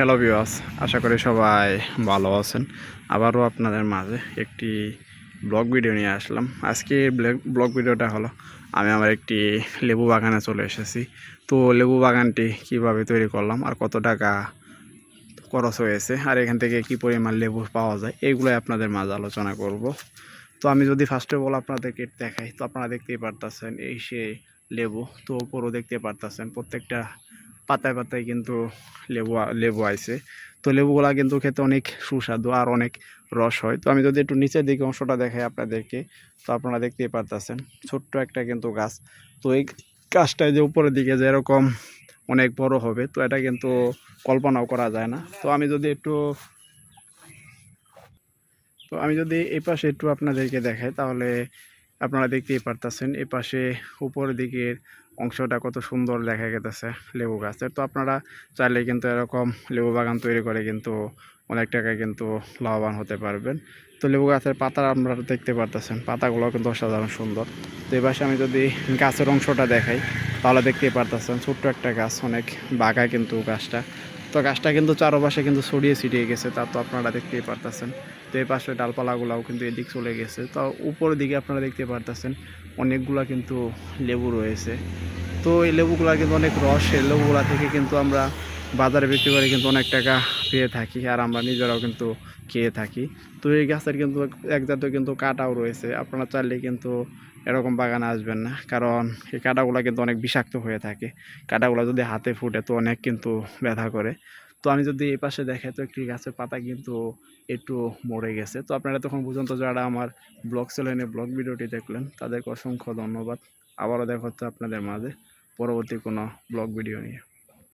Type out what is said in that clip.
Hello বিওয়াস আশা করি সবাই ভালো আছেন। আবারও আপনাদের মাঝে একটি ব্লগ ভিডিও নিয়ে আসলাম। আজকে ব্লগ ভিডিওটা হলো, আমি আমার একটি লেবু বাগানে চলে এসেছি। তো লেবু বাগানটি কীভাবে তৈরি করলাম আর কত টাকা খরচ হয়েছে আর এখান থেকে কি পরিমাণ লেবু পাওয়া যায় এইগুলোই আপনাদের মাঝে আলোচনা করব। তো আমি যদি ফার্স্ট অফ অল আপনাদেরকে দেখাই, তো আপনারা দেখতেই পারতেছেন এই সে লেবু। তো ওপরও দেখতে পারতেছেন, প্রত্যেকটা পাতায় পাতায় কিন্তু লেবু লেবু আইছে। তো লেবুগুলা কিন্তু খেতে অনেক সুস্বাদু আর অনেক রস হয়। তো আমি যদি একটু নিচের দিকে অংশটা দেখাই আপনাদেরকে, তো আপনারা দেখতেই পারতেছেন ছোট্ট একটা কিন্তু গাছ। তো এই গাছটা যে উপরের দিকে যেরকম অনেক বড় হবে, তো এটা কিন্তু কল্পনাও করা যায় না। তো আমি যদি একটু, তো আমি যদি এই পাশে একটু আপনাদেরকে দেখাই, তাহলে আপনারা দেখতেই পারতেছেন এই পাশে উপরের দিকের অংশটা কত সুন্দর দেখা গেতেছে লেবু গাছের। তো আপনারা চাইলে কিন্তু এরকম লেবু বাগান তৈরি করে কিন্তু অনেক টাকায় কিন্তু লাভবান হতে পারবেন। তো লেবু গাছের পাতা আপনারা দেখতে পারতেছেন, পাতাগুলো কিন্তু অসাধারণ সুন্দর। তো এই পাশে আমি যদি গাছের অংশটা দেখাই, তাহলে দেখতেই পারতেছেন ছোট্ট একটা গাছ, অনেক বাগায় কিন্তু গাছটা। তো গাছটা কিন্তু চারোপাশে কিন্তু ছড়িয়ে ছিটিয়ে গেছে, তা তো আপনারা দেখতেই পারতেছেন। তো এই পাশে ডালপালাগুলাও কিন্তু এদিক চলে গেছে। তো উপরের দিকে আপনারা দেখতে পারতেছেন, অনেকগুলা কিন্তু লেবু রয়েছে। তো এই লেবুগুলা কিন্তু অনেক রস এই লেবুগুলা থেকে কিন্তু আমরা বাজারে বিক্রি করে কিন্তু অনেক টাকা পেয়ে থাকি আর আমরা নিজেরাও কিন্তু খেয়ে থাকি। তো এই গাছের কিন্তু এক জাতীয় কিন্তু কাটাও রয়েছে। আপনারা চাইলে কিন্তু এরকম বাগানে আসবেন না। কারণ এই কাটাগুলো কিন্তু অনেক বিষাক্ত হয়ে থাকে। কাটাগুলো যদি হাতে ফুটে তো অনেক কিন্তু ব্যথা করে। তো আমি যদি এই পাশে দেখাই, তো একটি গাছের পাতা কিন্তু একটু মরে গেছে। তো আপনারা তখন পর্যন্ত যারা আমার ব্লগ চ্যানেলে, ব্লগ ভিডিওটি দেখলেন, তাদেরকে অসংখ্য ধন্যবাদ। আবারও দেখা হচ্ছে আপনাদের মাঝে। পরবর্তী কোনো ব্লগ ভিডিও নিয়ে।